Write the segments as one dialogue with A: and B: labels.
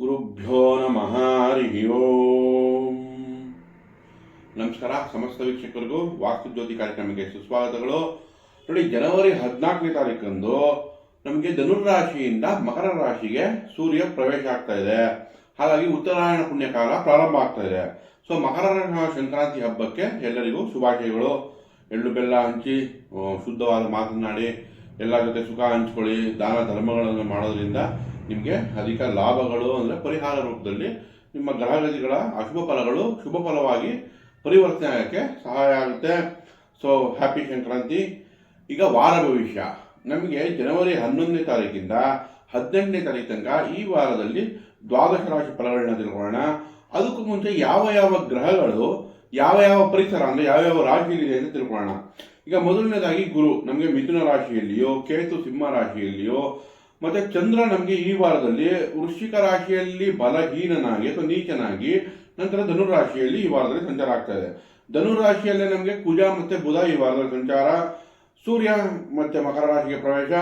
A: ಗುರುಭ್ಯೋ ನಮಃ ಹರಿ ಓಂ. ನಮಸ್ಕಾರ ಸಮಸ್ತ ವೀಕ್ಷಕರಿಗೂ, ವಾಸ್ತು ಜ್ಯೋತಿ ಕಾರ್ಯಕ್ರಮಕ್ಕೆ ಸುಸ್ವಾಗತಗಳು. ನೋಡಿ, ಜನವರಿ ಹದಿನಾಲ್ಕನೇ ತಾರೀಕಂದು ನಮಗೆ ಧನುರ್ರಾಶಿಯಿಂದ ಮಕರ ರಾಶಿಗೆ ಸೂರ್ಯ ಪ್ರವೇಶ ಆಗ್ತಾ ಇದೆ. ಹಾಗಾಗಿ ಉತ್ತರಾಯಣ ಪುಣ್ಯಕಾಲ ಪ್ರಾರಂಭ ಆಗ್ತಾ ಇದೆ. ಸೊ ಮಕರ ಸಂಕ್ರಾಂತಿ ಹಬ್ಬಕ್ಕೆ ಎಲ್ಲರಿಗೂ ಶುಭಾಶಯಗಳು. ಎಳ್ಳು ಬೆಲ್ಲ ಹಂಚಿ ಶುದ್ಧವಾದ ಮಾತನಾಡಿ ಎಲ್ಲರ ಜೊತೆ ಸುಖ ಹಂಚ್ಕೊಳ್ಳಿ, ದಾನ ಧರ್ಮಗಳನ್ನು ಮಾಡೋದ್ರಿಂದ ನಿಮಗೆ ಅಧಿಕ ಲಾಭಗಳು ಅಂದರೆ ಪರಿಹಾರ ರೂಪದಲ್ಲಿ ನಿಮ್ಮ ಗ್ರಹಗತಿಗಳ ಅಶುಭ ಫಲಗಳು ಶುಭ ಫಲವಾಗಿ ಪರಿವರ್ತನೆ ಆಗೋಕ್ಕೆ ಸಹಾಯ ಆಗುತ್ತೆ. So happy Sankranti. ಈಗ ವಾರ ಭವಿಷ್ಯ. ನಮಗೆ ಜನವರಿ ಹನ್ನೊಂದನೇ ತಾರೀಕಿಂದ ಹದಿನೆಂಟನೇ ತಾರೀಕು ತನಕ ಈ ವಾರದಲ್ಲಿ ದ್ವಾದಶ ರಾಶಿ ಫಲಗಳನ್ನ ತಿಳ್ಕೊಳ್ಳೋಣ. ಅದಕ್ಕೂ ಮುಂಚೆ ಯಾವ ಯಾವ ಗ್ರಹಗಳು, ಯಾವ ಯಾವ ಪರಿಸರ ಅಂದರೆ ಯಾವ ಯಾವ ರಾಶಿಯಲ್ಲಿದೆ ಅಂತ ತಿಳ್ಕೊಳ್ಳೋಣ. ಈಗ ಮೊದಲನೇದಾಗಿ ಗುರು. ನಮಗೆ ಮಿಥುನ ರಾಶಿಯಲ್ಲಿಯೋ, ಕೇತು, ಸಿಂಹ ರಾಶಿಯಲ್ಲಿಯೋ ಮತ್ತೆ ಚಂದ್ರ ನಮಗೆ ಈ ವಾರದಲ್ಲಿ ವೃಶ್ಚಿಕ ರಾಶಿಯಲ್ಲಿ ಬಲಹೀನನಾಗಿ ಅಥವಾ ನೀಚನಾಗಿ, ನಂತರ ಧನುರಾಶಿಯಲ್ಲಿ ಈ ವಾರದಲ್ಲಿ ಸಂಚಾರ ಆಗ್ತಾ ಇದೆ. ಧನುರಾಶಿಯಲ್ಲಿ ರಾಶಿಯಲ್ಲೇ ನಮಗೆ ಕುಜ ಮತ್ತೆ ಬುಧ ಈ ವಾರದಲ್ಲಿ ಸಂಚಾರ. ಸೂರ್ಯ ಮತ್ತೆ ಮಕರ ರಾಶಿಗೆ ಪ್ರವೇಶ.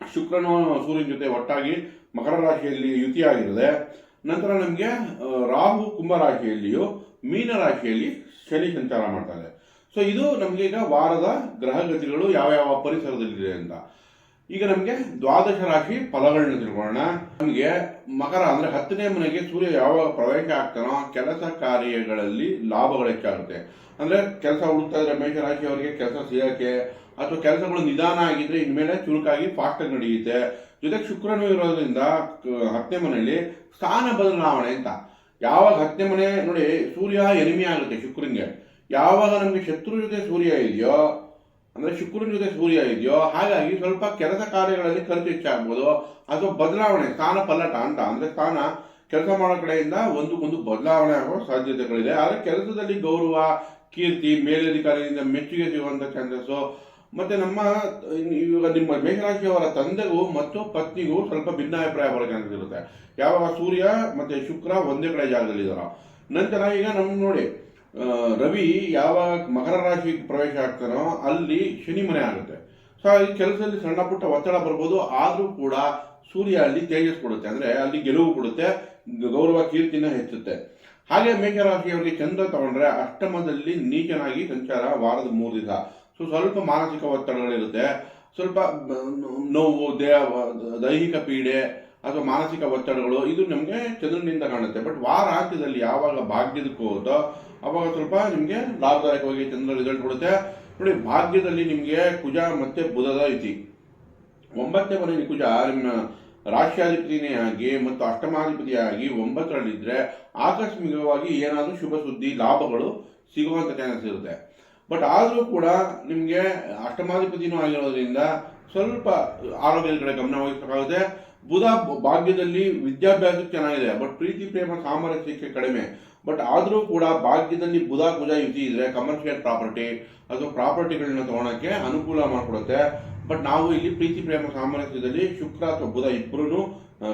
A: ಶುಕ್ರನು ಸೂರ್ಯನ ಜೊತೆ ಒಟ್ಟಾಗಿ ಮಕರ ರಾಶಿಯಲ್ಲಿ ಯುತಿಯಾಗಿರುತ್ತೆ ನಂತರ ನಮಗೆ ರಾಹು ಕುಂಭ ರಾಶಿಯಲ್ಲಿಯೂ ಮೀನ ರಾಶಿಯಲ್ಲಿ ಶನಿ ಸಂಚಾರ ಮಾಡ್ತಾರೆ ಸೊ ಇದು ನಮಗೆ ಈಗ ವಾರದ ಗ್ರಹಗತಿಗಳು ಯಾವ ಯಾವ ಪರಿಸರದಲ್ಲಿದೆ ಅಂತ. ಈಗ ನಮಗೆ ದ್ವಾದಶ ರಾಶಿ ಫಲಗಳನ್ನ ತಿಳ್ಕೊಳ್ಳೋಣ. ನಮಗೆ ಮಕರ ಅಂದ್ರೆ ಹತ್ತನೇ ಮನೆಗೆ ಸೂರ್ಯ ಯಾವಾಗ ಪ್ರವೇಶ ಆಗ್ತಾನೋ ಕೆಲಸ ಕಾರ್ಯಗಳಲ್ಲಿ ಲಾಭಗಳು ಹೆಚ್ಚಾಗುತ್ತೆ ಅಂದ್ರೆ ಕೆಲಸ ಹುಡುಕ್ತಾ ಇದ್ರೆ ಮೇಷರಾಶಿಯವರಿಗೆ ಕೆಲಸ ಸಿಗಕ್ಕೆ ಅಥವಾ ಕೆಲಸಗಳು ನಿಧಾನ ಆಗಿದ್ರೆ ಇನ್ಮೇಲೆ ಚುರುಕಾಗಿ ಫಾಸ್ಟ್ ಆಗಿ ನಡೆಯುತ್ತೆ. ಜೊತೆಗೆ ಶುಕ್ರನು ಇರೋದ್ರಿಂದ ಹತ್ತನೇ ಮನೆಯಲ್ಲಿ ಸ್ಥಾನ ಬದಲಾವಣೆ ಅಂತ. ಯಾವಾಗ ಹತ್ತನೇ ಮನೆ ನೋಡಿ ಸೂರ್ಯ ಎನಿಮಿ ಆಗುತ್ತೆ ಶುಕ್ರನ್ಗೆ. ಯಾವಾಗ ನಮಗೆ ಶತ್ರು ಜೊತೆ ಸೂರ್ಯ ಇದೆಯೋ ಅಂದ್ರೆ ಶುಕ್ರನ ಜೊತೆ ಸೂರ್ಯ ಇದೆಯೋ, ಹಾಗಾಗಿ ಸ್ವಲ್ಪ ಕೆಲಸ ಕಾರ್ಯಗಳಲ್ಲಿ ಖರ್ಚು ಹೆಚ್ಚಾಗ್ಬೋದು. ಅಥವಾ ಬದಲಾವಣೆ, ಸ್ಥಾನ ಪಲ್ಲಟ ಅಂತ. ಅಂದ್ರೆ ಸ್ಥಾನ ಕೆಲಸ ಮಾಡೋ ಕಡೆಯಿಂದ ಒಂದಕ್ಕೊಂದು ಬದಲಾವಣೆ ಆಗೋ ಸಾಧ್ಯತೆಗಳಿದೆ. ಆದರೆ ಕೆಲಸದಲ್ಲಿ ಗೌರವ, ಕೀರ್ತಿ, ಮೇಲಧಿಕಾರಿಯಿಂದ ಮೆಚ್ಚುಗೆ ಸಿಗುವಂತ ಚಾನ್ಸಸ್ ಮತ್ತೆ ನಮ್ಮ ಇವಾಗ ನಿಮ್ಮ ಮೇಷರಾಶಿಯವರ ತಂದೆಗೂ ಮತ್ತು ಪತ್ನಿಗೂ ಸ್ವಲ್ಪ ಭಿನ್ನಾಭಿಪ್ರಾಯ ಬರೋ ಚಾನ್ಸಸ್ ಇರುತ್ತೆ. ಯಾವಾಗ ಸೂರ್ಯ ಮತ್ತೆ ಶುಕ್ರ ಒಂದೇ ಕಡೆ ಜಾಗದಲ್ಲಿದ್ದಾರೋ. ನಂತರ ಈಗ ನಮ್ಗೆ ನೋಡಿ ರವಿ ಯಾವಾಗ ಮಕರ ರಾಶಿ ಪ್ರವೇಶ ಆಗ್ತಾನೋ ಅಲ್ಲಿ ಶನಿ ಮನೆ ಆಗುತ್ತೆ. ಸೊ ಈ ಕೆಲಸದಲ್ಲಿ ಸಣ್ಣ ಪುಟ್ಟ ಒತ್ತಡ ಬರ್ಬೋದು, ಆದರೂ ಕೂಡ ಸೂರ್ಯ ಅಲ್ಲಿ ತೇಜಸ್ ಕೊಡುತ್ತೆ. ಅಂದರೆ ಅಲ್ಲಿ ಗೆಲುವು ಕೊಡುತ್ತೆ, ಗೌರವ ಕೀರ್ತಿನ ಹೆಚ್ಚುತ್ತೆ. ಹಾಗೆ ಮೇಷರಾಶಿಯವರಿಗೆ ಚಂದ್ರ ತಗೊಂಡ್ರೆ ಅಷ್ಟಮದಲ್ಲಿ ನೀಚನಾಗಿ ಸಂಚಾರ ವಾರದ ಮೂರು ದಿವಸ ಸೊ ಸ್ವಲ್ಪ ಮಾನಸಿಕ ಒತ್ತಡಗಳಿರುತ್ತೆ. ಸ್ವಲ್ಪ ನೋವು, ದೇಹ, ದೈಹಿಕ ಪೀಡೆ ಅಥವಾ ಮಾನಸಿಕ ಒತ್ತಡಗಳು, ಇದು ನಮಗೆ ಚಂದ್ರನಿಂದ ಕಾಣುತ್ತೆ. ಬಟ್ ವಾರ ಯಾವಾಗ ಭಾಗ್ಯದಕ್ಕೆ ಹೋಗುತ್ತೋ ಅವಾಗ ಸ್ವಲ್ಪ ನಿಮಗೆ ಲಾಭದಾಯಕವಾಗಿ ಚಂದ್ರ ರಿಸಲ್ಟ್ ಕೊಡುತ್ತೆ ನೋಡಿ, ಭಾಗ್ಯದಲ್ಲಿ ನಿಮಗೆ ಕುಜ ಮತ್ತೆ ಬುಧದ ಇತಿ. ಒಂಬತ್ತನೇ ಮನೆ ಕುಜ ನಿಮ್ಮ ರಾಷ್ಟ್ರಾಧಿಪತಿನೇ ಆಗಿ ಮತ್ತು ಅಷ್ಟಮಾಧಿಪತಿಯಾಗಿ ಒಂಬತ್ತರಲ್ಲಿದ್ದರೆ ಆಕಸ್ಮಿಕವಾಗಿ ಏನಾದರೂ ಶುಭ ಸುದ್ದಿ, ಲಾಭಗಳು ಸಿಗುವಂಥ ಚಾನ್ಸ್ ಇರುತ್ತೆ. ಬಟ್ ಆದರೂ ಕೂಡ ನಿಮಗೆ ಅಷ್ಟಮಾಧಿಪತಿನೂ ಆಗಿರೋದ್ರಿಂದ ಸ್ವಲ್ಪ ಆರೋಗ್ಯದ ಕಡೆ ಗಮನ ವಹಿಸಬೇಕಾಗುತ್ತೆ. ಬುಧ ಭಾಗ್ಯದಲ್ಲಿ ವಿದ್ಯಾಭ್ಯಾಸ ಚೆನ್ನಾಗಿದೆ ಬಟ್ ಪ್ರೀತಿ, ಪ್ರೇಮ ಸಾಮರಸ್ಯಕ್ಕೆ ಕಡಿಮೆ. ಬಟ್ ಆದರೂ ಕೂಡ ಭಾಗ್ಯದಲ್ಲಿ ಬುಧ, ಕುಜ, ಯುತಿ ಇದ್ರೆ ಕಮರ್ಷಿಯಲ್ ಪ್ರಾಪರ್ಟಿ ಅಥವಾ ಪ್ರಾಪರ್ಟಿಗಳನ್ನ ತಗೊಳಕ್ಕೆ ಅನುಕೂಲ ಮಾಡಿಕೊಡುತ್ತೆ. ಬಟ್ ನಾವು ಇಲ್ಲಿ ಪ್ರೀತಿ, ಪ್ರೇಮ, ಸಾಮರಸ್ಯದಲ್ಲಿ ಶುಕ್ರ ಅಥವಾ ಬುಧ ಇಬ್ಬರೂ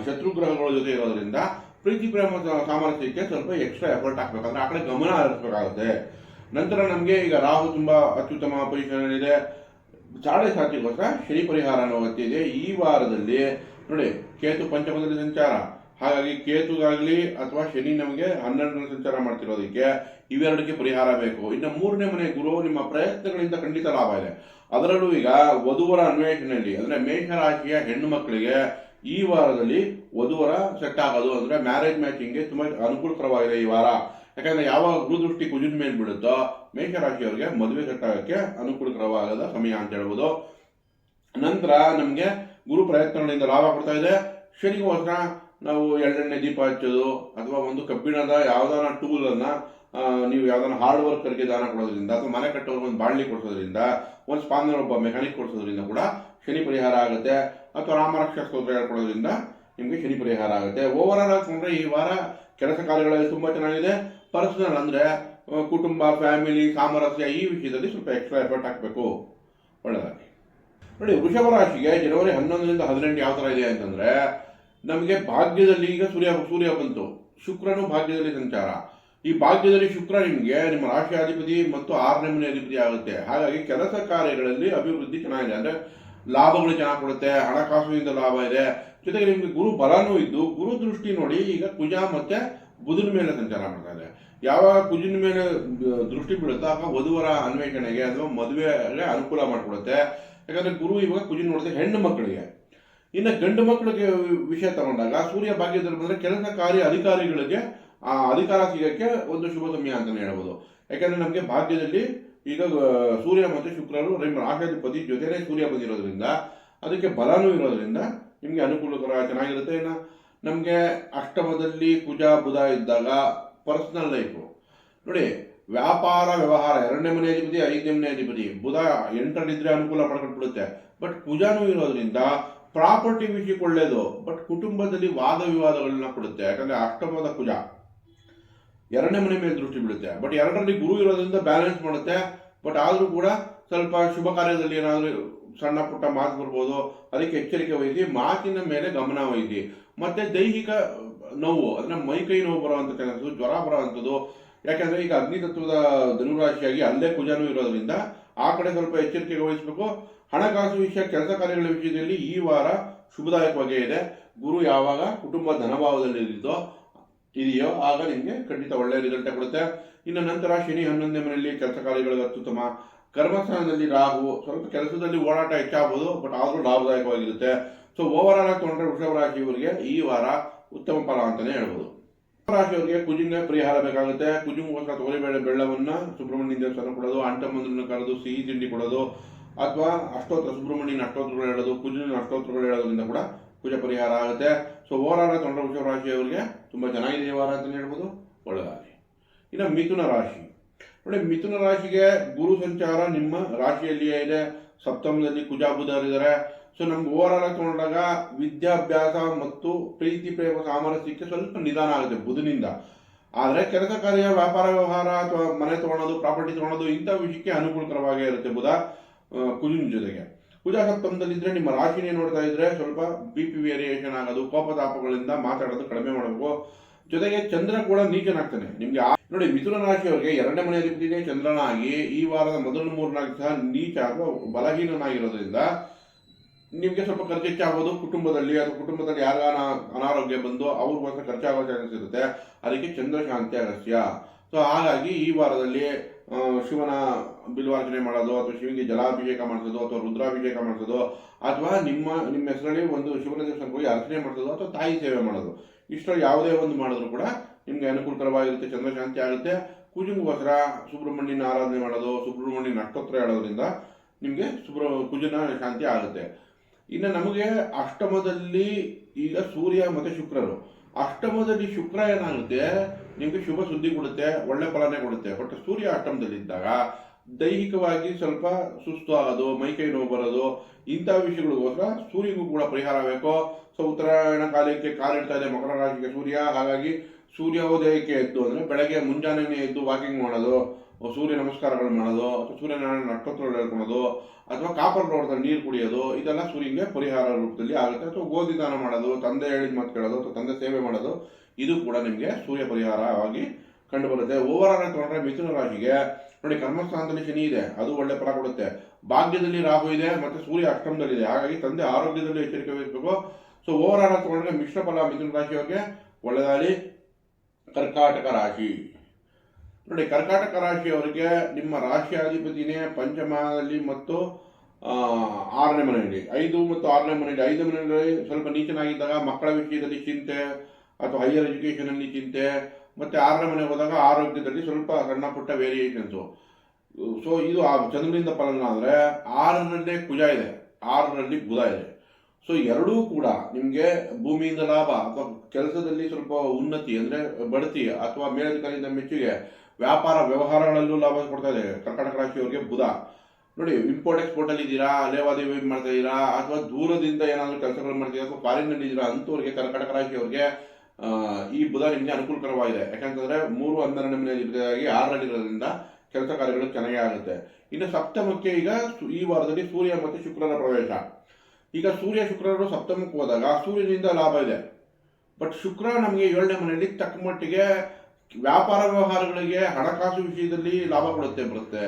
A: ಶತ್ರು ಗ್ರಹಗಳ ಜೊತೆ ಇರೋದ್ರಿಂದ ಪ್ರೀತಿ, ಪ್ರೇಮ ಸಾಮರಸ್ಯಕ್ಕೆ ಸ್ವಲ್ಪ ಎಕ್ಸ್ಟ್ರಾ ಎಫರ್ಟ್ ಹಾಕ್ಬೇಕಂದ್ರೆ ಆ ಕಡೆ ಗಮನ ಹರಿಸ್ಬೇಕಾಗುತ್ತೆ. ನಂತರ ನಮಗೆ ಈಗ ರಾಹು ತುಂಬಾ ಅತ್ಯುತ್ತಮ ಪೊಸಿಷನ್ ಸಾಡೆ ಸಾತಿಗೋಸ್ಕರ ಶನಿ ಪರಿಹಾರ ಅನ್ನೋ ಇದೆ ಈ ವಾರದಲ್ಲಿ ನೋಡಿ, ಕೇತು ಪಂಚಮದಲ್ಲಿ ಸಂಚಾರ. ಹಾಗಾಗಿ ಕೇತುಗಾಗ್ಲಿ ಅಥವಾ ಶನಿ ನಮಗೆ ಹನ್ನೆರಡರಲ್ಲಿ ಸಂಚಾರ ಮಾಡ್ತಿರೋದಕ್ಕೆ ಇವೆರಡಕ್ಕೆ ಪರಿಹಾರ ಬೇಕು. ಇನ್ನು ಮೂರನೇ ಮನೆ ಗುರು ನಿಮ್ಮ ಪ್ರಯತ್ನಗಳಿಂದ ಖಂಡಿತ ಲಾಭ ಇದೆ. ಅದರಲ್ಲೂ ಈಗ ವಧುವರ ಅನ್ವೇಷಣೆಯಲ್ಲಿ, ಅಂದ್ರೆ ಮೇಷರಾಶಿಯ ಹೆಣ್ಣು ಮಕ್ಕಳಿಗೆ ಈ ವಾರದಲ್ಲಿ ವಧುವರ ಸೆಟ್ ಆಗೋದು, ಅಂದ್ರೆ ಮ್ಯಾರೇಜ್ ಮ್ಯಾಚಿಂಗ್ಗೆ ತುಂಬಾ ಅನುಕೂಲಕರವಾಗಿದೆ ಈ ವಾರ. ಯಾಕಂದ್ರೆ ಯಾವಾಗ ಗುರುದೃಷ್ಟಿ ಕುಜಿನ ಮೇಲೆ ಬಿಡುತ್ತೋ ಮೇಷರಾಶಿಯವರಿಗೆ ಮದುವೆ ಸೆಟ್ ಆಗೋಕ್ಕೆ ಅನುಕೂಲಕರವಾಗದ ಸಮಯ ಅಂತ ಹೇಳ್ಬೋದು. ನಂತರ ನಮಗೆ ಗುರು ಪ್ರಯತ್ನಗಳಿಂದ ಲಾಭ ಕೊಡ್ತಾ ಇದೆ. ಶನಿಗೋಸ್ಕರ ನಾವು ಎಳ್ಳೆಣ್ಣೆ ದೀಪ ಹಚ್ಚೋದು ಅಥವಾ ಒಂದು ಕಬ್ಬಿಣದ ಯಾವ್ದಾನ ಟೂಲ್ ಅನ್ನ ನೀವು ಯಾವ್ದಾನ ಹಾರ್ಡ್ ವರ್ಕರ್ಗೆ ದಾನ ಕೊಡೋದ್ರಿಂದ ಅಥವಾ ಮನೆ ಕಟ್ಟೋರ್ಗೆ ಒಂದು ಬಾಣಲಿ ಕೊಡಿಸೋದ್ರಿಂದ, ಒಂದು ಸ್ಪಾಂದರ್ ಒಬ್ಬ ಮೆಕ್ಯಾನಿಕ್ ಕೊಡಿಸೋದ್ರಿಂದ ಕೂಡ ಶನಿ ಪರಿಹಾರ ಆಗುತ್ತೆ. ಅಥವಾ ರಾಮರಕ್ಷ ಸ್ತೋತ್ರ ಹೇಳ್ಕೊಡೋದ್ರಿಂದ ನಿಮಗೆ ಶನಿ ಪರಿಹಾರ ಆಗುತ್ತೆ. ಓವರ್ ಆಲ್ ಈ ವಾರ ಕೆಲಸ ಕಾರ್ಯಗಳಲ್ಲಿ ತುಂಬಾ ಚೆನ್ನಾಗಿದೆ. ಪರ್ಸನಲ್ ಅಂದ್ರೆ ಕುಟುಂಬ ಫ್ಯಾಮಿಲಿ ಸಾಮರಸ್ಯ ಈ ವಿಷಯದಲ್ಲಿ ಸ್ವಲ್ಪ ಎಕ್ಸ್ಟ್ರಾ ಎಫರ್ಟ್ ಹಾಕಬೇಕು. ಒಳ್ಳೆದಾಗಿ ನೋಡಿ, ವೃಷಭ ರಾಶಿಗೆ ಜನವರಿ ಹನ್ನೊಂದರಿಂದ ಹದಿನೆಂಟು ಯಾವ ಥರ ಇದೆ ಅಂತಂದ್ರೆ, ನಮಗೆ ಭಾಗ್ಯದಲ್ಲಿ ಈಗ ಸೂರ್ಯ ಸೂರ್ಯ ಬಂತು. ಶುಕ್ರನು ಭಾಗ್ಯದಲ್ಲಿ ಸಂಚಾರ. ಈ ಭಾಗ್ಯದಲ್ಲಿ ಶುಕ್ರ ನಿಮಗೆ ನಿಮ್ಮ ರಾಶಿ ಅಧಿಪತಿ ಮತ್ತು ಆರನೇ ಮನೆ ಅಧಿಪತಿ ಆಗುತ್ತೆ. ಹಾಗಾಗಿ ಕೆಲಸ ಕಾರ್ಯಗಳಲ್ಲಿ ಅಭಿವೃದ್ಧಿ ಚೆನ್ನಾಗಿದೆ. ಅಂದ್ರೆ ಲಾಭಗಳು ಚೆನ್ನಾಗಿ ಕೊಡುತ್ತೆ, ಹಣಕಾಸಿನಿಂದ ಲಾಭ ಇದೆ. ಜೊತೆಗೆ ನಿಮಗೆ ಗುರು ಬಲನೂ ಇದ್ದು, ಗುರು ದೃಷ್ಟಿ ನೋಡಿ ಈಗ ಕುಜ ಮತ್ತೆ ಬುಧನ ಮೇಲೆ ಸಂಚಾರ ಮಾಡ್ತಾ ಇದೆ. ಯಾವಾಗ ಕುಜಿನ ಮೇಲೆ ದೃಷ್ಟಿ ಬೀಳುತ್ತೋ ಆಗ ವಧುವರ ಅನ್ವೇಷಣೆಗೆ ಅಥವಾ ಮದುವೆಗೆ ಅನುಕೂಲ ಮಾಡಿಕೊಡುತ್ತೆ. ಯಾಕಂದ್ರೆ ಗುರು ಇವಾಗ ಪೂಜೆ ನೋಡುತ್ತೆ ಹೆಣ್ಣು ಮಕ್ಕಳಿಗೆ. ಇನ್ನು ಗಂಡು ಮಕ್ಕಳಿಗೆ ವಿಷಯ ತಗೊಂಡಾಗ ಸೂರ್ಯ ಭಾಗ್ಯದಲ್ಲಿ ಬಂದ್ರೆ ಕೆಲಸ ಕಾರ್ಯ ಅಧಿಕಾರಿಗಳಿಗೆ, ಆ ಅಧಿಕಾರ ಸಿಗೋಕ್ಕೆ ಒಂದು ಶುಭ ಸಮಯ ಅಂತಾನೆ ಹೇಳ್ಬೋದು. ಯಾಕಂದ್ರೆ ನಮಗೆ ಭಾಗ್ಯದಲ್ಲಿ ಈಗ ಸೂರ್ಯ ಮತ್ತು ಶುಕ್ರರು ರಾಶಾಧಿಪತಿ ಜೊತೆನೇ ಸೂರ್ಯ ಬಂದಿರೋದ್ರಿಂದ, ಅದಕ್ಕೆ ಬಲನೂ ಇರೋದ್ರಿಂದ ನಿಮಗೆ ಅನುಕೂಲಕರ ಚೆನ್ನಾಗಿರುತ್ತೆ. ಇನ್ನು ನಮಗೆ ಅಷ್ಟಮದಲ್ಲಿ ಕುಜ, ಬುಧ ಇದ್ದಾಗ ಪರ್ಸ್ನಲ್ ಲೈಫು ನೋಡಿ ವ್ಯಾಪಾರ ವ್ಯವಹಾರ, ಎರಡನೇ ಮನೆ ಅಧಿಪತಿ, ಐದನೇ ಮನೆ ಅಧಿಪತಿ. ಬುಧ ಎಂಟರಲ್ಲಿದ್ದರೆ ಅನುಕೂಲ ಮಾಡ್ಕೊಂಡ್ಬಿಡುತ್ತೆ ಬಟ್ ಪೂಜಾನು ಇರೋದ್ರಿಂದ ಪ್ರಾಪರ್ಟಿ ವಿಷಯಕ್ಕೆ ಒಳ್ಳೇದು ಬಟ್ ಕುಟುಂಬದಲ್ಲಿ ವಾದ ವಿವಾದಗಳನ್ನ ಕೊಡುತ್ತೆ. ಯಾಕಂದ್ರೆ ಅಷ್ಟಮದ ಕುಜ ಎರಡನೇ ಮನೆ ಮೇಲೆ ದೃಷ್ಟಿ ಬಿಡುತ್ತೆ ಬಟ್ ಎರಡರಲ್ಲಿ ಗುರು ಇರೋದ್ರಿಂದ ಬ್ಯಾಲೆನ್ಸ್ ಮಾಡುತ್ತೆ. ಬಟ್ ಆದರೂ ಕೂಡ ಸ್ವಲ್ಪ ಶುಭ ಕಾರ್ಯದಲ್ಲಿ ಏನಾದರೂ ಸಣ್ಣ ಪುಟ್ಟ ಮಾತು ಬರ್ಬೋದು. ಅದಕ್ಕೆ ಎಚ್ಚರಿಕೆ ವಹಿಸಿ, ಮಾತಿನ ಮೇಲೆ ಗಮನ ವಹಿಸಿ. ಮತ್ತೆ ದೈಹಿಕ ನೋವು, ಅದನ್ನ ಮೈ ಕೈ ನೋವು ಬರುವಂಥ ಕೆಲಸ ಜ್ವರ ಬರುವಂಥದ್ದು ಯಾಕಂದ್ರೆ ಈಗ ಅಗ್ನಿ ತತ್ವದ ಧನುರಾಶಿಯಾಗಿ ಅಲ್ಲೇ ಕುಜಾನು ಇರೋದ್ರಿಂದ ಆ ಕಡೆ ಸ್ವಲ್ಪ ಎಚ್ಚರಿಕೆ ವಹಿಸಬೇಕು. ಹಣಕಾಸು ವಿಷಯ, ಕೆಲಸ ಕಾರ್ಯಗಳ ವಿಷಯದಲ್ಲಿ ಈ ವಾರ ಶುಭದಾಯಕವಾಗೇ ಇದೆ. ಗುರು ಯಾವಾಗ? ಕುಟುಂಬ ಧನಭಾವದಲ್ಲಿ ಇದ್ದೋ ಇದೆಯೋ ಆಗ ನಿಮಗೆ ಖಂಡಿತ ಒಳ್ಳೆಯ ರಿಸಲ್ಟ್ ಕೊಡುತ್ತೆ. ಇನ್ನು ನಂತರ ಶನಿ ಹನ್ನೊಂದನೇ ಮನೆಯಲ್ಲಿ ಕೆಲಸ ಕಾರ್ಯಗಳು ಅತ್ಯುತ್ತಮ. ಕರ್ಮಸ್ಥಾನದಲ್ಲಿ ರಾಹು, ಸ್ವಲ್ಪ ಕೆಲಸದಲ್ಲಿ ಓಡಾಟ ಹೆಚ್ಚಾಗಬಹುದು ಬಟ್ ಆದರೂ ಲಾಭದಾಯಕವಾಗಿರುತ್ತೆ. ಸೊ ಓವರ್ ಆಲ್ ತಗೊಂಡ್ರೆ ವೃಷಭ ರಾಶಿಯವರಿಗೆ ಈ ವಾರ ಉತ್ತಮ ಫಲ ಅಂತಲೇ ಹೇಳ್ಬೋದು. ರಾಶಿಯವರಿಗೆ ಕುಜುಂಗ ಪರಿಹಾರ ಬೇಕಾಗುತ್ತೆ. ಕುಜುಂಗೋಸ್ಕರ ತೊಗರಿಬೇಳೆ ಬೆಳ್ಳವನ್ನ ಸುಬ್ರಹ್ಮಣ್ಯ ದೇವಸ್ಥಾನ ಕೊಡೋದು ಅಂಟಮಂದ್ರನ್ನ ಕರೆದು ಸಿಹಿ ತಿಂಡಿ ಕೊಡೋದು, ಅಥವಾ ಅಷ್ಟೋತ್ರ ಸುಬ್ರಹ್ಮಣ್ಯನ ಅಷ್ಟೋತ್ರಗಳು ಹೇಳೋದು ಕುಜುನ ಅಷ್ಟೋತ್ರಗಳು ಹೇಳೋದ್ರಿಂದ ಕೂಡ ಕುಜ ಪರಿಹಾರ ಆಗುತ್ತೆ. ಸೊ ಓವರ್ ಆಲ್ ವೃಷಭ ರಾಶಿಯವರಿಗೆ ತುಂಬ ಚೆನ್ನಾಗಿದೆ ವಾರ ಅಂತ ಹೇಳ್ಬೋದು. ಒಳ್ಳೆದಾಗಿ ಇನ್ನು ಮಿಥುನ ರಾಶಿ. ನೋಡಿ, ಮಿಥುನ ರಾಶಿಗೆ ಗುರು ಸಂಚಾರ ನಿಮ್ಮ ರಾಶಿಯಲ್ಲಿಯೇ ಇದೆ. ಸಪ್ತಮದಲ್ಲಿ ಕುಜ ಬುಧರಿದ್ದಾರೆ. ಸೊ ನಮ್ಗೆ ಓವರ್ ಆಲ್ ತಗೊಂಡಾಗ ವಿದ್ಯಾಭ್ಯಾಸ ಮತ್ತು ಪ್ರೀತಿ, ಪ್ರೇಮ, ಸಾಮರಸ್ಯಕ್ಕೆ ಸ್ವಲ್ಪ ನಿಧಾನ ಆಗುತ್ತೆ ಬುಧನಿಂದ. ಆದರೆ ಕೆಲಸ ಕಾರ್ಯ, ವ್ಯಾಪಾರ, ವ್ಯವಹಾರ ಅಥವಾ ಮನೆ ತಗೊಳ್ಳೋದು ಪ್ರಾಪರ್ಟಿ ತಗೊಳ್ಳೋದು ಇಂಥ ವಿಷಯಕ್ಕೆ ಅನುಕೂಲಕರವಾಗೇ ಇರುತ್ತೆ ಬುಧ ಕುಜಿನ ಜೊತೆಗೆ. ಕುಜ ಸಪ್ತಮದಲ್ಲಿದ್ದರೆ ನಿಮ್ಮ ರಾಶಿನೇ ನೋಡ್ತಾ ಇದ್ರೆ ಸ್ವಲ್ಪ ಬಿ ಪಿ ವೇರಿಯೇಷನ್ ಆಗೋದು, ಕೋಪತಾಪಗಳಿಂದ ಮಾತಾಡೋದು ಕಡಿಮೆ ಮಾಡಬೇಕು. ಜೊತೆಗೆ ಚಂದ್ರ ಕೂಡ ನೀಚನಾಗ್ತಾನೆ ನಿಮ್ಗೆ ನೋಡಿ, ಮಿಥುನ ರಾಶಿಯವರಿಗೆ ಎರಡನೇ ಮನೆ ಅಧಿಪತಿನೇ ಚಂದ್ರನಾಗಿ ಈ ವಾರದ ಮೊದಲ ಮೂರ್ನಾಲ್ಕು ಸಹ ನೀಚ ಅಥವಾ ಬಲಹೀನನಾಗಿರೋದ್ರಿಂದ ನಿಮಗೆ ಸ್ವಲ್ಪ ಖರ್ಚು ಹೆಚ್ಚಾಗೋದು ಕುಟುಂಬದಲ್ಲಿ ಅಥವಾ ಕುಟುಂಬದಲ್ಲಿ ಯಾರಿಗಾನ ಅನಾರೋಗ್ಯ ಬಂದು ಅವ್ರಿಗೋಸ್ಕರ ಖರ್ಚಾಗೋ ಚಾನ್ಸಸ್ ಇರುತ್ತೆ ಅದಕ್ಕೆ ಚಂದ್ರ ಶಾಂತಿ ಅಗತ್ಯ ಸೊ ಹಾಗಾಗಿ ಈ ವಾರದಲ್ಲಿ ಶಿವನ ಬಿಲ್ವಾರ್ಚನೆ ಮಾಡೋದು ಅಥವಾ ಶಿವನಿಗೆ ಜಲಾಭಿಷೇಕ ಮಾಡಿಸೋದು ಅಥವಾ ರುದ್ರಾಭಿಷೇಕ ಮಾಡಿಸೋದು ಅಥವಾ ನಿಮ್ಮ ನಿಮ್ಮ ಹೆಸರಲ್ಲಿ ಒಂದು ಶಿವನ ದೇವಸ್ಥಾನಕ್ಕೆ ಹೋಗಿ ಅರ್ಚನೆ ಮಾಡಿಸೋದು ಅಥವಾ ತಾಯಿ ಸೇವೆ ಮಾಡೋದು. ಇಷ್ಟರಲ್ಲಿ ಯಾವುದೇ ಒಂದು ಮಾಡಿದ್ರು ಕೂಡ ನಿಮಗೆ ಅನುಕೂಲಕರವಾಗಿರುತ್ತೆ, ಚಂದ್ರಶಾಂತಿ ಆಗುತ್ತೆ. ಕುಜುಂಗೋಸ್ಕರ ಸುಬ್ರಹ್ಮಣ್ಯನ ಆರಾಧನೆ ಮಾಡೋದು, ಸುಬ್ರಹ್ಮಣ್ಯನ ನಕ್ಷತ್ರ ಹೇಳೋದ್ರಿಂದ ನಿಮಗೆ ಸುಬ್ರ, ಕುಜನ ಶಾಂತಿ ಆಗುತ್ತೆ. ಇನ್ನು ನಮಗೆ ಅಷ್ಟಮದಲ್ಲಿ ಈಗ ಸೂರ್ಯ ಮತ್ತು ಶುಕ್ರರು. ಅಷ್ಟಮದಲ್ಲಿ ಶುಕ್ರ ಏನಾಗುತ್ತೆ? ನಿಮಗೆ ಶುಭ ಸುದ್ದಿ ಕೊಡುತ್ತೆ, ಒಳ್ಳೆ ಫಲನೇ ಕೊಡುತ್ತೆ. ಬಟ್ ಸೂರ್ಯ ಅಷ್ಟಮದಲ್ಲಿದ್ದಾಗ ದೈಹಿಕವಾಗಿ ಸ್ವಲ್ಪ ಸುಸ್ತು ಆಗೋದು ಮೈಕೈ ನೋವು ಬರೋದು, ಇಂಥ ವಿಷಯಗಳಿಗೋಸ್ಕರ ಸೂರ್ಯಗೂ ಕೂಡ ಪರಿಹಾರ ಬೇಕು. ಸೊ, ಉತ್ತರಾಯಣ ಕಾಲಕ್ಕೆ ಕಾಲಿಡ್ತಾ ಇದೆ ಮಕರ ರಾಶಿಗೆ ಸೂರ್ಯ. ಹಾಗಾಗಿ ಸೂರ್ಯೋದಯಕ್ಕೆ ಎದ್ದು ಅಂದ್ರೆ ಬೆಳಗ್ಗೆ ಮುಂಜಾನೆಯೇ ಎದ್ದು ವಾಕಿಂಗ್ ಮಾಡೋದು. ಸೂರ್ಯ ನಮಸ್ಕಾರಗಳು ಮಾಡೋದು, ಅಥವಾ ಸೂರ್ಯನಾರಾಯಣ ನಕ್ಷತ್ರಗಳು ಹೇಳ್ಕೊಳೋದು ಅಥವಾ ಕಾಪರ್ ಲೋಟದಲ್ಲಿ ನೀರು ಕುಡಿಯೋದು, ಇದೆಲ್ಲ ಸೂರ್ಯನಿಗೆ ಪರಿಹಾರ ರೂಪದಲ್ಲಿ ಆಗುತ್ತೆ. ಅಥವಾ ಗೋಧಿ ದಾನ ಮಾಡೋದು, ತಂದೆ ಹೇಳಿದ ಮಾತು ಕೇಳೋದು, ಅಥವಾ ತಂದೆ ಸೇವೆ ಮಾಡೋದು, ಇದು ಕೂಡ ನಿಮಗೆ ಸೂರ್ಯ ಪರಿಹಾರವಾಗಿ ಕಂಡು ಬರುತ್ತೆ ಓವರ್ ಆಲ್ ತಗೊಂಡ್ರೆ ಮಿಥುನ ರಾಶಿಗೆ, ನೋಡಿ ಕರ್ಮಸ್ಥಾನದಲ್ಲಿ ಶನಿ ಇದೆ, ಅದು ಒಳ್ಳೆ ಫಲ ಕೊಡುತ್ತೆ. ಭಾಗ್ಯದಲ್ಲಿ ರಾಹು ಇದೆ, ಮತ್ತೆ ಸೂರ್ಯ ಅಷ್ಟಮದಲ್ಲಿದೆ ಹಾಗಾಗಿ ತಂದೆ ಆರೋಗ್ಯದಲ್ಲಿ ಎಚ್ಚರಿಕೆ ವಹಿಸಬೇಕು. ಸೊ ಓವರ್ ಆಲ್ ತಗೊಂಡ್ರೆ ಮಿಶ್ರ ಫಲ ಮಿಥುನ ರಾಶಿಯವರಿಗೆ, ಒಳ್ಳೆದಾಗಲಿ. ಕರ್ಕಾಟಕ ರಾಶಿ. ನೋಡಿ, ಕರ್ಕಾಟಕ ರಾಶಿಯವರಿಗೆ ನಿಮ್ಮ ರಾಶಿಯಾಧಿಪತಿನೇ ಪಂಚಮದಲ್ಲಿ ಮತ್ತು ಆರನೇ ಮನೆಯಲ್ಲಿ. ಐದು ಮತ್ತು ಆರನೇ ಮನೆಯಲ್ಲಿ. ಐದು ಮನೆಯಲ್ಲಿ ಸ್ವಲ್ಪ ನೀಚನಾಗಿದ್ದಾಗ ಮಕ್ಕಳ ವಿಷಯದಲ್ಲಿ ಚಿಂತೆ, ಅಥವಾ ಹೈಯರ್ ಎಜುಕೇಷನಲ್ಲಿ ಚಿಂತೆ, ಮತ್ತೆ ಆರನೇ ಮನೆಗೆ ಹೋದಾಗ ಆರೋಗ್ಯದಲ್ಲಿ ಸ್ವಲ್ಪ ಸಣ್ಣ ಪುಟ್ಟ ವೇರಿಯೇಷನ್ಸು ಸೊ ಇದು ಆ ಚಂದ್ರನಿಂದ ಫಲನ ಆದರೆ ಆರರಲ್ಲೇ ಕುಜ ಇದೆ. ಆರರಲ್ಲಿ ಬುಧ ಇದೆ. ಸೊ ಎರಡೂ ಕೂಡ ನಿಮಗೆ ಭೂಮಿಯಿಂದ ಲಾಭ, ಅಥವಾ ಕೆಲಸದಲ್ಲಿ ಸ್ವಲ್ಪ ಉನ್ನತಿ, ಅಂದರೆ ಬಡತಿ, ಅಥವಾ ಮೇಲಧಿಕಾರಿಯಿಂದ ಮೆಚ್ಚುಗೆ ವ್ಯಾಪಾರ ವ್ಯವಹಾರಗಳಲ್ಲೂ ಲಾಭ ಕೊಡ್ತಾ ಇದೆ. ಕರ್ನಾಟಕ ರಾಶಿಯವರಿಗೆ ಬುಧ. ನೋಡಿ ಇಂಪೋರ್ಟ್ ಎಕ್ಸ್ಪೋರ್ಟ್ ಅಲ್ಲಿ ಇದ್ದೀರಾ ಲೇವಾದೇವಿ ಮಾಡ್ತಾ ಇದ್ದೀರಾ, ಅಥವಾ ದೂರದಿಂದ ಏನಾದರೂ ಕೆಲಸಗಳು ಮಾಡ್ತೀರಾ ಅಥವಾ ಫಾರಿನ್ನಲ್ಲಿ ಇದ್ದೀರಾ ಅಂತವ್ರಿಗೆ ಕರ್ನಾಟಕ ರಾಶಿಯವರಿಗೆ ಈ ಬುಧ ನಿಮಗೆ ಅನುಕೂಲಕರವಾಗಿದೆ. ಯಾಕಂತಂದ್ರೆ ಮೂರು ಹನ್ನೆರಡು ಮನೆಯಲ್ಲಿ ಆರರಲ್ಲಿರೋದ್ರಿಂದ ಕೆಲಸ ಕಾರ್ಯಗಳು ಚೆನ್ನಾಗೇ ಆಗುತ್ತೆ. ಇನ್ನು ಸಪ್ತಮಕ್ಕೆ ಈಗ ಈ ವಾರದಲ್ಲಿ ಸೂರ್ಯ ಮತ್ತು ಶುಕ್ರರ ಪ್ರವೇಶ. ಈಗ ಸೂರ್ಯ ಶುಕ್ರರು ಸಪ್ತಮಕ್ಕೆ ಹೋದಾಗ ಸೂರ್ಯನಿಂದ ಲಾಭ ಇದೆ. ಬಟ್ ಶುಕ್ರ ನಮಗೆ ಏಳನೇ ಮನೆಯಲ್ಲಿ ತಕ್ಕ ಮಟ್ಟಿಗೆ ವ್ಯಾಪಾರ ವ್ಯವಹಾರಗಳಿಗೆ ಹಣಕಾಸು ವಿಷಯದಲ್ಲಿ ಲಾಭ ಕೊಡುತ್ತೆ ಬರುತ್ತೆ.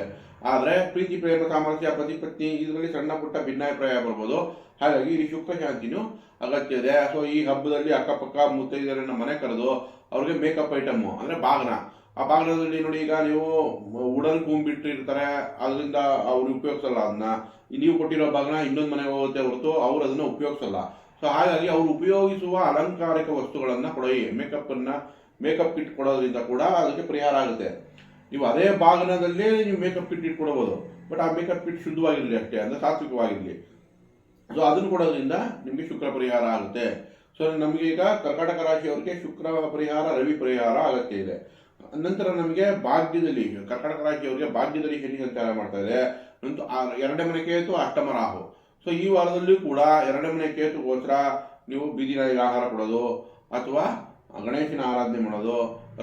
A: ಆದರೆ ಪ್ರೀತಿ, ಪ್ರೇಮ, ಸಾಮರ್ಥ್ಯ ಪತಿ ಪತ್ನಿ ಇದರಲ್ಲಿ ಸಣ್ಣ ಪುಟ್ಟ ಭಿನ್ನಾಭಿಪ್ರಾಯ ಬರ್ಬೋದು. ಹಾಗಾಗಿ ಇಲ್ಲಿ ಶುಕ್ರ ಶಾಂತಿನೂ ಅಗತ್ಯ ಇದೆ. ಸೊ ಈ ಹಬ್ಬದಲ್ಲಿ ಅಕ್ಕಪಕ್ಕ ಮುತ್ತೈದರನ್ನ ಮನೆ ಕರೆದು ಅವ್ರಿಗೆ ಮೇಕಪ್ ಐಟಮು ಅಂದರೆ ಬಾಗ್ನ ಆ ಬಾಗ್ನದಲ್ಲಿ ನೋಡಿ ಈಗ ನೀವು ಉಡನ್ ಕೂಂಬಿಟ್ಟಿರ್ತಾರೆ ಅದರಿಂದ ಅವ್ರು ಉಪಯೋಗಿಸಲ್ಲ ಅದನ್ನ ನೀವು ಕೊಟ್ಟಿರೋ ಬಾಗ್ನ ಇನ್ನೊಂದು ಮನೆಗೆ ಹೋಗುತ್ತೆ ಹೊರತು ಅವ್ರು ಅದನ್ನ ಉಪಯೋಗಿಸಲ್ಲ. ಸೊ ಹಾಗಾಗಿ ಅವ್ರು ಉಪಯೋಗಿಸುವ ಅಲಂಕಾರಿಕ ವಸ್ತುಗಳನ್ನು ಕೊಡಿ. ಮೇಕಪ್ ಅನ್ನ ಮೇಕಪ್ ಕಿಟ್ ಕೊಡೋದ್ರಿಂದ ಕೂಡ ಅದಕ್ಕೆ ಪರಿಹಾರ ಆಗುತ್ತೆ. ನೀವು ಅದೇ ಭಾಗನದಲ್ಲಿ ನೀವು ಮೇಕಪ್ ಕಿಟ್ ಇಟ್ಕೊಡ್ಬೋದು ಬಟ್ ಆ ಮೇಕಪ್ ಕಿಟ್ ಶುದ್ಧವಾಗಿರಲಿ ಅಷ್ಟೇ, ಅಂದರೆ ಸಾತ್ವಿಕವಾಗಿರಲಿ ಸೊ ಅದನ್ನು ಕೊಡೋದ್ರಿಂದ ನಿಮಗೆ ಶುಕ್ರ ಪರಿಹಾರ ಆಗುತ್ತೆ. ಸೊ ನಮಗೆ ಈಗ ಕರ್ಕಾಟಕ ರಾಶಿಯವರಿಗೆ ಶುಕ್ರ ಪರಿಹಾರ, ರವಿ ಪರಿಹಾರ ಅಗತ್ಯ ಇದೆ. ನಂತರ ನಮಗೆ ಭಾಗ್ಯದಲ್ಲಿ, ಕರ್ಕಾಟಕ ರಾಶಿಯವರಿಗೆ ಭಾಗ್ಯದಲ್ಲಿ ಶನಿ ಸಂಚಾರ ಮಾಡ್ತಾ ಇದೆ. ನಂತರ ಎರಡನೇ ಮನೆ ಕೇತು ಅಷ್ಟಮ ರಾಹು. ಸೊ ಈ ವಾರದಲ್ಲಿಯೂ ಕೂಡ ಎರಡನೇ ಮನೆ ಕೇತುಗೋಸ್ಕರ ನೀವು ಬೀದಿ ಆಹಾರ ಕೊಡೋದು ಅಥವಾ ಗಣೇಶನ ಆರಾಧನೆ ಮಾಡೋದು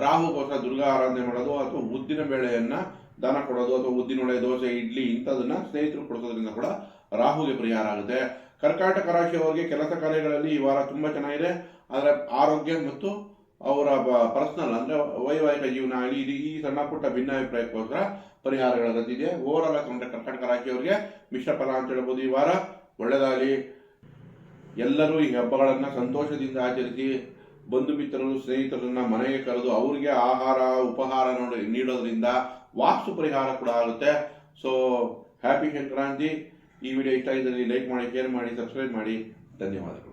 A: ರಾಹುಕೋಸ ದುರ್ಗಾ ಆರಾಧನೆ ಮಾಡೋದು, ಅಥವಾ ಉದ್ದಿನ ಬೇಳೆಯನ್ನು ದಾನ ಕೊಡೋದು, ಅಥವಾ ಉದ್ದಿನ ವಡೆ, ದೋಸೆ, ಇಡ್ಲಿ ಇಂಥದನ್ನ ಸ್ನೇಹಿತರು ಕೊಡಿಸೋದ್ರಿಂದ ಕೂಡ ರಾಹುಗೆ ಪರಿಹಾರ ಆಗುತ್ತೆ ಕರ್ಕಾಟಕ ರಾಶಿಯವರಿಗೆ ಕೆಲಸ ಕಾರ್ಯಗಳಲ್ಲಿ ಈ ವಾರ ತುಂಬಾ ಚೆನ್ನಾಗಿದೆ. ಆದರೆ ಆರೋಗ್ಯ ಮತ್ತು ಅವರ ಪರ್ಸನಲ್ ಅಂದ್ರೆ ವೈವಾಹಿಕ ಜೀವನ ಆಗಲಿ ಇದು ಈ ಸಣ್ಣ ಪುಟ್ಟ ಭಿನ್ನಾಭಿಪ್ರಾಯಕ್ಕೋಸ್ಕರ ಪರಿಹಾರಗಳ ಗತಿದೆ ಓವರ್ ಆಲ್ ಆಗಿ ಕರ್ನಾಟಕ ರಾಶಿಯವರಿಗೆ ಮಿಶ್ರ ಫಲ ಅಂತ ಹೇಳ್ಬೋದು ಈ ವಾರ. ಒಳ್ಳೆಯದಾಗಿ ಎಲ್ಲರೂ ಈ ಹಬ್ಬಗಳನ್ನು ಸಂತೋಷದಿಂದ ಆಚರಿಸಿ ಬಂಧು ಮಿತ್ರರು ಸ್ನೇಹಿತರನ್ನ ಮನೆಗೆ ಕರೆದು ಅವರಿಗೆ ಆಹಾರ, ಉಪಹಾರ ನೋಡಿ ನೀಡೋದ್ರಿಂದ ವಾಸ್ತು ಪರಿಹಾರ ಕೂಡ ಆಗುತ್ತೆ. So happy Sankranti. ಈ ವಿಡಿಯೋ ಇಷ್ಟ ಇದ್ದಲ್ಲಿ ಲೈಕ್ ಮಾಡಿ ಶೇರ್ ಮಾಡಿ ಸಬ್ಸ್ಕ್ರೈಬ್ ಮಾಡಿ. ಧನ್ಯವಾದಗಳು.